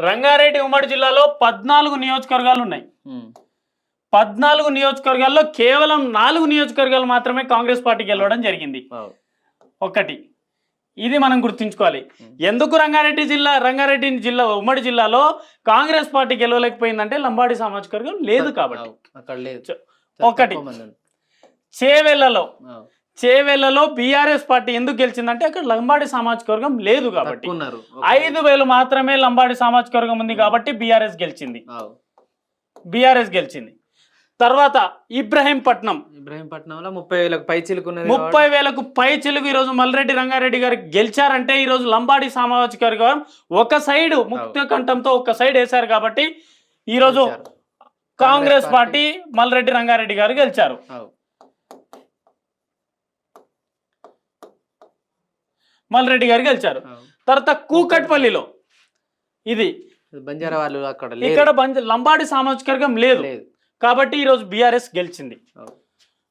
రంగారెడ్డి ఉమ్మడి జిల్లాలో పద్నాలుగు నియోజకవర్గాలు ఉన్నాయి. పద్నాలుగు నియోజకవర్గాల్లో కేవలం నాలుగు నియోజకవర్గాలు మాత్రమే కాంగ్రెస్ పార్టీ గెలవడం జరిగింది. ఒకటి. ఇది మనం గుర్తుంచుకోవాలి. ఎందుకు రంగారెడ్డి జిల్లా రంగారెడ్డి జిల్లా ఉమ్మడి జిల్లాలో కాంగ్రెస్ పార్టీ గెలవలేకపోయిందంటే లంబాడి సామాజిక వర్గం లేదు కాబట్టి. ఒకటి. చేవెళ్ళలో. చేవెళ్ళలో బీఆర్ఎస్ పార్టీ ఎందుకు గెలిచిందంటే అక్కడ లంబాడి సామాజిక వర్గం లేదు కాబట్టి. ఐదు వేలు మాత్రమే లంబాడి సామాజిక వర్గం ఉంది కాబట్టి బీఆర్ఎస్ గెలిచింది. బీఆర్ఎస్ గెలిచింది. తర్వాత ఇబ్రహీంపట్నం. ఇబ్రహీంపట్నంలో ముప్పై వేలకు పై చిలుకున్నది ముప్పై వేలకు పై చిలుగు ఈరోజు మల్రెడ్డి రంగారెడ్డి గారు గెలిచారంటే ఈరోజు లంబాడి సామాజిక వర్గం ఒక సైడ్ ముక్త కంఠంతో ఒక సైడ్ వేశారు కాబట్టి ఈరోజు. కాంగ్రెస్ పార్టీ మల్రెడ్డి రంగారెడ్డి గారు గెలిచారు. మల్రెడ్డి గారు గెలిచారు. తర్వాత కూకట్పల్లిలో ఇది బంజారా వాళ్ళు అక్కడ. ఇక్కడ బంజ లంబాడి సామాజిక వర్గం లేదు కాబట్టి ఈరోజు బీఆర్ఎస్ గెలిచింది.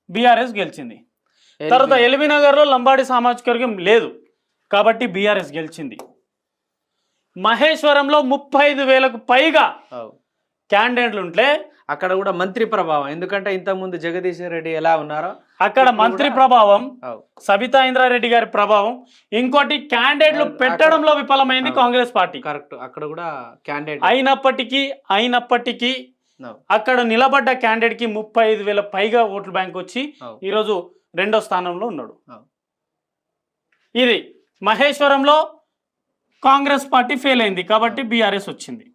బీఆర్ఎస్ గెలిచింది తర్వాత ఎల్బీ నగర్లో లంబాడి సామాజిక వర్గం లేదు కాబట్టి బీఆర్ఎస్ గెలిచింది మహేశ్వరంలో ముప్పై ఐదు వేలకు పైగా. క్యాండిడేట్లు ఉంటే అక్కడ కూడా మంత్రి ప్రభావం ఎందుకంటే ఇంతకుముందు జగదీశ్ రెడ్డి ఎలా ఉన్నారో అక్కడ మంత్రి ప్రభావం. సబితా ఇంద్రారెడ్డి గారి ప్రభావం ఇంకోటి క్యాండిడేట్లు పెట్టడంలో విఫలమైంది. కాంగ్రెస్ పార్టీ కరెక్ట్ అక్కడ కూడా క్యాండిడేట్ అయినప్పటికీ అయినప్పటికీ అక్కడ నిలబడ్డ క్యాండిడేట్కి ముప్పై ఐదు వేల పైగా ఓట్ల బ్యాంక్ వచ్చి ఈరోజు రెండో స్థానంలో ఉన్నాడు. ఇది మహేశ్వరంలో కాంగ్రెస్ పార్టీ ఫెయిల్ అయింది కాబట్టి బీఆర్ఎస్ వచ్చింది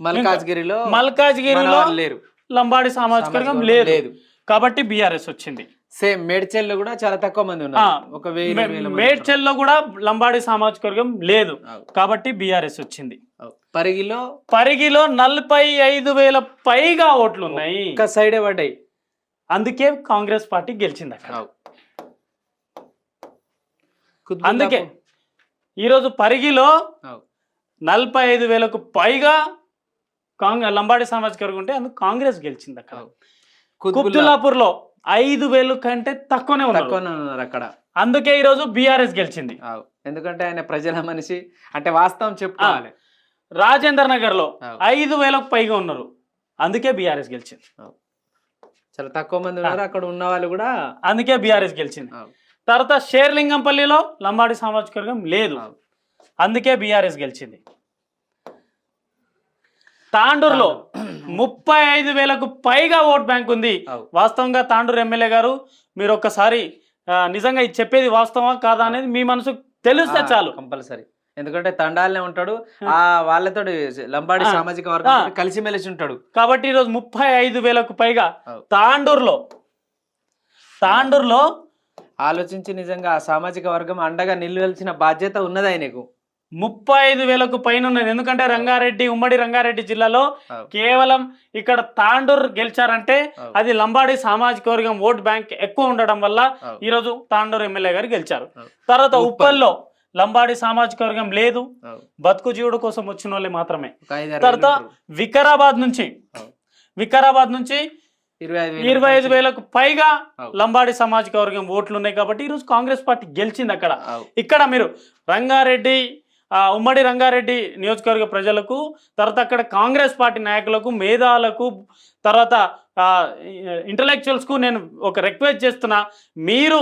మల్కాజ్గిరిలో మల్కాజ్గిరిలో లేరు లంబాడి సామాజిక వర్గం లేదు కాబట్టి బీఆర్ఎస్ వచ్చింది. సేమ్ మేడ్చల్లో కూడా చాలా తక్కువ మంది ఉన్నారు. మేడ్చల్లో కూడా లంబాడి సామాజిక వర్గం లేదు. కాబట్టి బీఆర్ఎస్ వచ్చింది. పరిగిలో పరిగిలో నలభై ఐదు వేల పైగా ఓట్లు ఉన్నాయి. ఒక సైడే పడ్డాయి. అందుకే కాంగ్రెస్ పార్టీ గెలిచింది అక్కడ. అందుకే ఈరోజు పరిగిలో. నలభై ఐదు వేలకు పైగా కాంగ్రెస్ లంబాడి సామాజిక వర్గం ఉంటే అందుకు కాంగ్రెస్ గెలిచింది అక్కడ. కుబ్దుల్లాపూర్లో ఐదు వేలు కంటే తక్కువనే ఉన్నారు. తక్కువనే ఉన్నారు అక్కడ. అందుకే ఈరోజు బీఆర్ఎస్ గెలిచింది. ఎందుకంటే ఆయన ప్రజల మనిషి అంటే వాస్తవం చెప్పుకోవాలి. రాజేందర్ నగర్లో. ఐదు వేలకు పైగా ఉన్నారు. అందుకే బీఆర్ఎస్ గెలిచింది. చాలా తక్కువ మంది ఉన్నారు అక్కడ ఉన్న వాళ్ళు కూడా అందుకే బీఆర్ఎస్ గెలిచింది. తర్వాత షేర్లింగంపల్లిలో లంబాడి సామాజిక వర్గం లేదు. అందుకే బీఆర్ఎస్ గెలిచింది. తాండూరులో ముప్పై ఐదు వేలకు పైగా ఓట్ బ్యాంక్ ఉంది. వాస్తవంగా తాండూరు ఎమ్మెల్యే గారు మీరు ఒక్కసారి నిజంగా ఇది చెప్పేది వాస్తవా కాదా అనేది మీ మనసు తెలిస్తే చాలు కంపల్సరీ ఎందుకంటే తండాలనే ఉంటాడు ఆ వాళ్ళతో లంబాడి. సామాజిక వర్గం ఆ. కలిసిమెలిసి ఉంటాడు కాబట్టి ఈరోజు ముప్పై ఐదు వేలకు పైగా. తాండూరులో తాండూరులో ఆలోచించి నిజంగా ఆ సామాజిక వర్గం అండగా నిలవలసిన బాధ్యత ఉన్నది ఆయనకు ముప్పై ఐదు వేలకు పైన ఉన్నది ఎందుకంటే రంగారెడ్డి ఉమ్మడి రంగారెడ్డి జిల్లాలో. కేవలం ఇక్కడ తాండూరు గెలిచారంటే. అది లంబాడి సామాజిక వర్గం ఓట్ బ్యాంక్ ఎక్కువ ఉండడం వల్ల. ఈరోజు తాండూరు ఎమ్మెల్యే గారు గెలిచారు. తర్వాత ఉప్పల్. ఉప్పల్లో లంబాడి సామాజిక వర్గం లేదు. బతుకు జీవుడు కోసం వచ్చిన వాళ్ళే మాత్రమే తర్వాత. వికారాబాద్ నుంచి. వికారాబాద్ నుంచి ఇరవై ఐదు వేలకు పైగా. లంబాడి సామాజిక వర్గం ఓట్లు ఉన్నాయి కాబట్టి ఈరోజు కాంగ్రెస్ పార్టీ గెలిచింది అక్కడ. ఇక్కడ మీరు రంగారెడ్డి ఉమ్మడి రంగారెడ్డి నియోజకవర్గ ప్రజలకు తర్వాత అక్కడ కాంగ్రెస్ పార్టీ నాయకులకు మేధాలకు తర్వాత ఇంటలెక్చువల్స్కు నేను ఒక రిక్వెస్ట్ చేస్తున్నా మీరు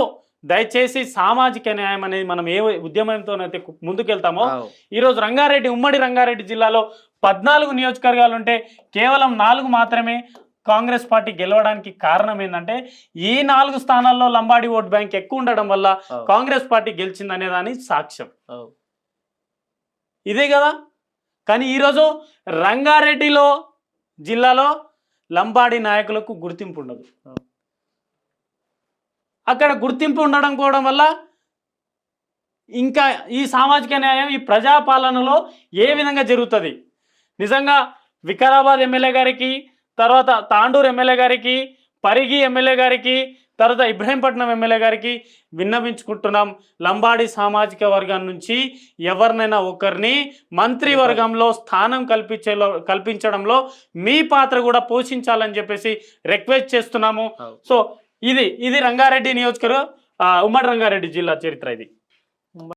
దయచేసి సామాజిక న్యాయం అనేది మనం ఏ ఉద్యమంతోనైతే ముందుకెళ్తామో. ఈరోజు రంగారెడ్డి ఉమ్మడి రంగారెడ్డి జిల్లాలో పద్నాలుగు నియోజకవర్గాలు ఉంటే కేవలం నాలుగు మాత్రమే కాంగ్రెస్ పార్టీ గెలవడానికి కారణం ఏంటంటే ఈ నాలుగు స్థానాల్లో లంబాడి ఓట్ బ్యాంక్ ఎక్కువ ఉండడం వల్ల. కాంగ్రెస్ పార్టీ గెలిచిందనే దాని సాక్ష్యం. ఇదే కదా? కానీ ఈరోజు రంగారెడ్డిలో జిల్లాలో లంబాడి నాయకులకు గుర్తింపు ఉండదు. అక్కడ గుర్తింపు ఉండడం పోవడం వల్ల ఇంకా ఈ సామాజిక న్యాయం ఈ ప్రజాపాలనలో ఏ విధంగా జరుగుతుంది? నిజంగా వికారాబాద్ ఎమ్మెల్యే గారికి తర్వాత తాండూరు ఎమ్మెల్యే గారికి పరిగి ఎమ్మెల్యే గారికి తర్వాత ఇబ్రహీంపట్నం ఎమ్మెల్యే గారికి విన్నవించుకుంటున్నాం. లంబాడి సామాజిక వర్గం నుంచి ఎవరినైనా ఒకరిని మంత్రివర్గంలో స్థానం కల్పించేలో కల్పించడంలో మీ పాత్ర కూడా పోషించాలని చెప్పేసి రిక్వెస్ట్ చేస్తున్నాము. సో ఇది ఇది రంగారెడ్డి నియోజకవర్గం ఉమ్మడి రంగారెడ్డి జిల్లా చరిత్ర ఇది.